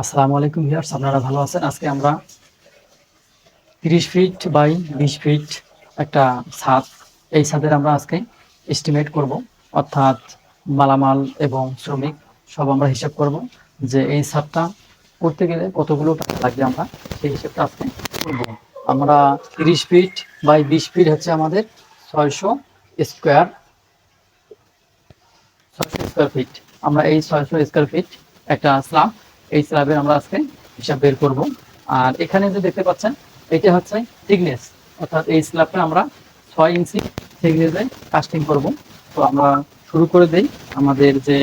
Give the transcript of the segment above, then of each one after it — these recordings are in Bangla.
আসসালামু আলাইকুম ভিউয়ার্স, আপনারা ভালো আছেন? আজকে আমরা তিরিশ ফিট বাই বিশ ফিট একটা ছাদ, এই ছাদের আমরা আজকে এস্টিমেট করব। অর্থাৎ মালামাল এবং শ্রমিক সব আমরা হিসাব করব যে এই ছাদটা করতে গেলে কতগুলো টাকা লাগবে আমরা সেই হিসাবটা আজকে করব। আমরা তিরিশ ফিট বাই বিশ ফিট হচ্ছে আমাদের ছয়শো স্কোয়ার ছয়শো স্কোয়ার ফিট। আমরা এই ছয়শো স্কোয়ার ফিট একটা স্ল্যাব এই স্ল্যাবের আমরা আজকে হিসাব বের করব। আর এখানে যে দেখতে পাচ্ছেন, এটা হচ্ছে থিকনেস। অর্থাৎ এই স্ল্যাবটা আমরা ছয় ইঞ্চি থিকনেসে কাস্টিং করব। তো আমরা শুরু করে দেই আমাদের যে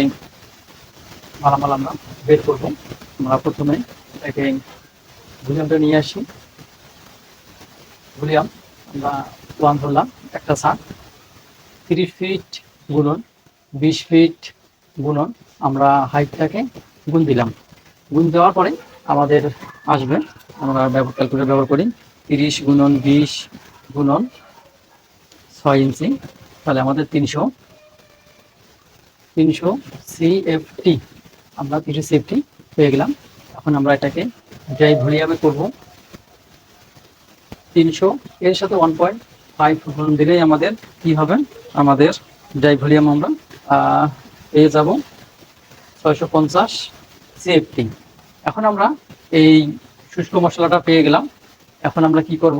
মালামাল আমরা বের করব। আমরা প্রথমে এটাকে ভলিউমটা নিয়ে আসি। ভলিউম আমরা ওয়ান ধরলাম, একটা সাত তিরিশ ফিট গুণন, বিশ ফিট গুণন আমরা হাইটটাকে গুণ দিলাম। গুণ দেওয়ার পরে আমাদের আসবে। আমরা ব্যবহার ক্যালকুলেটর ব্যবহার করি। তিরিশ গুণন বিশ গুণন ছয় ইঞ্চি। তাহলে আমাদের তিনশো। তিনশো সিএফটি আমরা তিনশো সিএফটি পেয়ে গেলাম। এখন আমরা এটাকে ড্রাই ভলিউমে করব। তিনশো এর সাথে ওয়ান পয়েন্ট ফাইভ গুণ দিলেই আমাদের কি হবে? আমাদের ড্রাই ভলিউম আমরা পেয়ে যাব। ছয়শো পঞ্চাশ সিএফটি এখন আমরা এই শুষ্ক মশলাটা পেয়ে গেলাম। এখন আমরা কি করব?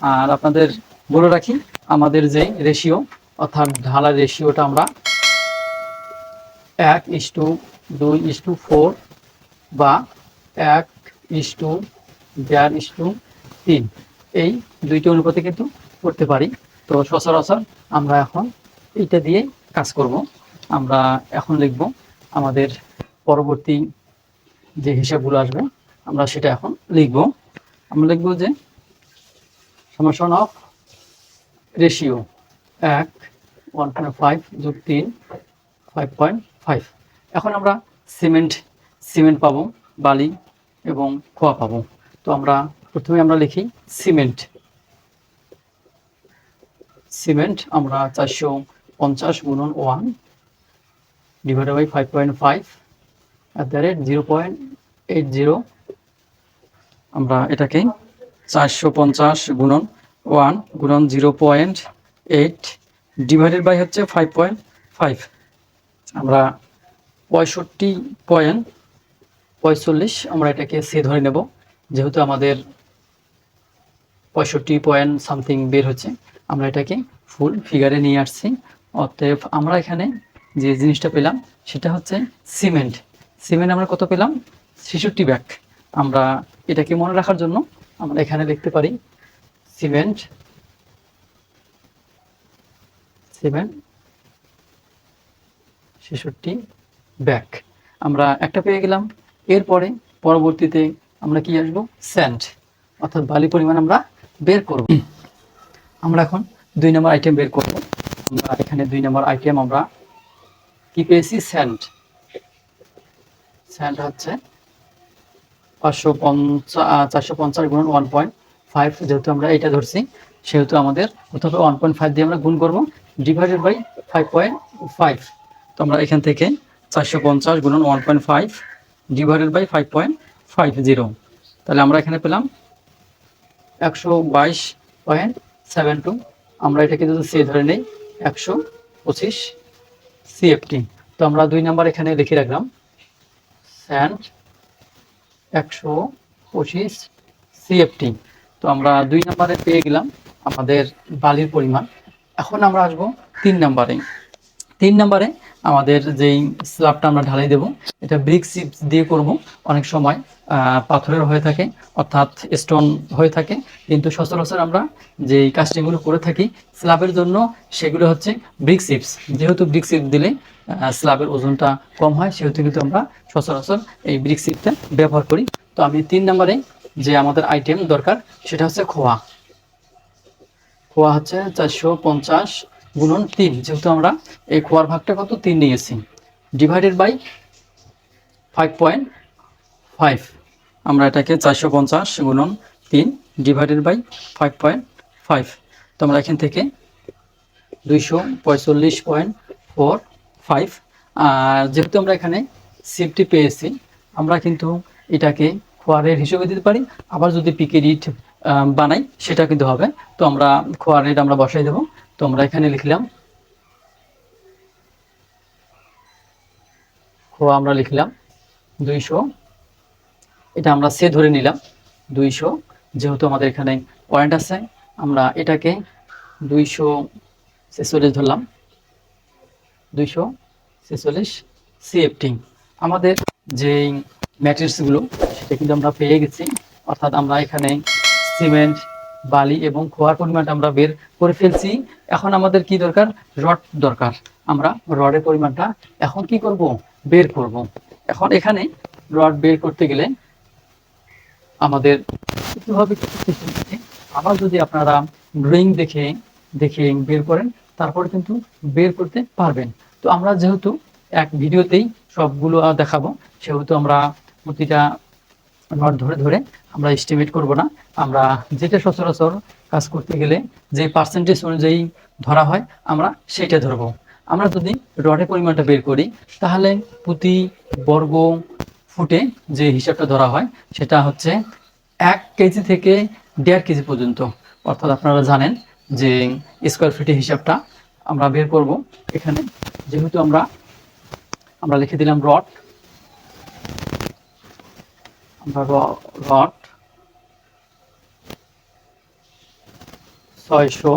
আর আপনাদের বলে রাখি, আমাদের যে রেশিও, অর্থাৎ ঢালার রেশিওটা আমরা এক ইস টু দুই ইস টু ফোর বা এক ইস টু দেড় ইস টু তিন, এই দুইটি অনুপাতে কিন্তু করতে পারি। তো সচরাচর আমরা এখন এইটা দিয়ে কাজ করব। আমরা এখন লিখব আমাদের পরবর্তী যে হিসাবগুলো আসবে, আমরা সেটা এখন লিখব। আমরা লিখব যে সমাসন অফ রেশিও এক ওয়ান পয়েন্ট ফাইভ যোগ তিন ফাইভ পয়েন্ট ফাইভ এখন আমরা সিমেন্ট সিমেন্ট পাবো, বালি এবং খোয়া পাবো। তো আমরা প্রথমে আমরা লিখি সিমেন্ট সিমেন্ট আমরা চারশো পঞ্চাশ গুণন one divided by five point five at the rate zero point eight zero আমরা এটাকে চারশো পঞ্চাশ গুণন ওয়ান গুণন zero point eight divided by হচ্ছে ফাইভ পয়েন্ট ফাইভ আমরা পঁয়ষট্টি পয়েন্ট পঁয়তাল্লিশ আমরা এটাকে সে ধরে নেব, যেহেতু আমাদের পঁয়ষট্টি পয়েন্ট সামথিং বের হচ্ছে, আমরা এটাকে ফুল ফিগারে নিয়ে আসছি। অতএব আমরা এখানে যে জিনিসটা পেলাম, সেটা হচ্ছে সিমেন্ট সিমেন্ট আমরা কত পেলাম? ছেষট্টি ব্যাগ। আমরা এটাকে মনে রাখার জন্য আমরা এখানে লিখতে পারি সিমেন্ট সিমেন্ট ছেষট্টি ব্যাগ। আমরা একটা পেয়ে গেলাম। এরপরে পরবর্তীতে আমরা কি আসব? স্যান্ড, অর্থাৎ বালি পরিমাণ আমরা বের করব। আমরা এখন দুই নম্বর আইটেম বের করব। আমরা এখানে দুই নম্বর আইটেম আমরা কি পেয়েছি? স্যান্ড। স্যান্ড হচ্ছে। পাঁচশো পঞ্চাশ চারশো পঞ্চাশ গুণ ওয়ান পয়েন্ট ফাইভ যেহেতু আমরা এটা ধরছি, সেহেতু আমাদের কোথাও ওয়ান পয়েন্ট ফাইভ দিয়ে আমরা গুণ করব divided by five point five তো আমরা এখান থেকে চারশো পঞ্চাশ গুণন one point five divided by five point five zero তাহলে আমরা এখানে পেলাম একশো বাইশ পয়েন্ট সেভেন টু আমরা এটাকে যদি সি ধরে নেই, একশো পঁচিশ সিএফটি তো আমরা দুই নাম্বার এখানে লিখে রাখলাম স্যান্ড একশো পঁচিশ সিএফটি তো আমরা দুই নাম্বারে পেয়ে গেলাম আমাদের বালির পরিমাণ। এখন আমরা আসব তিন নাম্বারে। তিন নাম্বারে আমাদের যেই স্ল্যাবটা আমরা ঢালাই দেব, এটা ব্রিক চিপস দিয়ে করব। অনেক সময় পাথরের হয়ে থাকে, অর্থাৎ স্টোন হয়ে থাকে। কিন্তু সচরাচর আমরা যেই কাস্টিংগুলো করে থাকি, স্ল্যাবের জন্য সেগুলো হচ্ছে ব্রিক চিপস। যেহেতু ব্রিক চিপস দিলে স্ল্যাবের ওজনটা কম হয়, সেহেতু কিন্তু আমরা সচরাচর এই ব্রিক চিপটা ব্যবহার করি। তো আমি তিন নাম্বারে যে আমাদের আইটেম দরকার, সেটা হচ্ছে খোয়া। খোয়া হচ্ছে চারশো পঞ্চাশ গুণন তিন, যেহেতু আমরা এই খোয়ার ভাগটা কত? তিন নিয়েছি। Divided by five point five আমরা এটাকে চারশো পঞ্চাশ গুণন তিন divided by five point five তো আমরা এখান থেকে দুইশো পঁয়তাল্লিশ পয়েন্ট ফোর ফাইভ আর যেহেতু আমরা এখানে সিফটি পেয়েছি, আমরা কিন্তু এটাকে খোয়ারের হিসেবে দিতে পারি। আবার যদি পিকের ইট বানাই, সেটা কিন্তু হবে। তো আমরা খোয়ার খোয়ারের আমরা বসাই দেবো। তো আমরা এখানে লিখলাম। খোয়া আমরা লিখলাম দুইশো। এটা আমরা সে ধরে নিলাম দুইশো। যেহেতু আমাদের এখানে পয়েন্ট আছে, আমরা এটাকে দুইশো ছেচল্লিশ ধরলাম। দুইশো ছেচল্লিশ সিএফটি আমাদের যে ম্যাটেরিয়ালসগুলো সেটা কিন্তু আমরা পেয়ে গেছি। অর্থাৎ আমরা এখানে সিমেন্ট বালি এবং খোয়ার পরিমাণটা আমরা বের করে ফেলছি। এখন আমাদের কি দরকার? রড দরকার। আমরা রডের পরিমাণটা এখন কি করব? বের করব। এখন এখানে রড বের করতে গেলে আমাদের আবার যদি আপনারা ড্রয়িং দেখে দেখে বের করেন, তারপরে কিন্তু বের করতে পারবেন। তো আমরা যেহেতু এক ভিডিওতেই সবগুলো দেখাবো, সেহেতু আমরা প্রতিটা রড ধরে ধরে আমরা এস্টিমেট করব না। আমরা যেটা সচরাচর কাজ করতে গেলে যে পার্সেন্টেজ অনুযায়ী ধরা হয়, আমরা সেটা ধরবো। আমরা যদি রডের পরিমাণটা বের করি, তাহলে প্রতি বর্গ ফুটে যে হিসাবটা ধরা হয়, সেটা হচ্ছে এক কেজি থেকে দেড় কেজি পর্যন্ত। অর্থাৎ আপনারা জানেন যে স্কোয়ার ফিটের হিসাবটা আমরা বের করব। এখানে যেহেতু আমরা আমরা লিখে দিলাম রড আমরা রড। ছয়শো।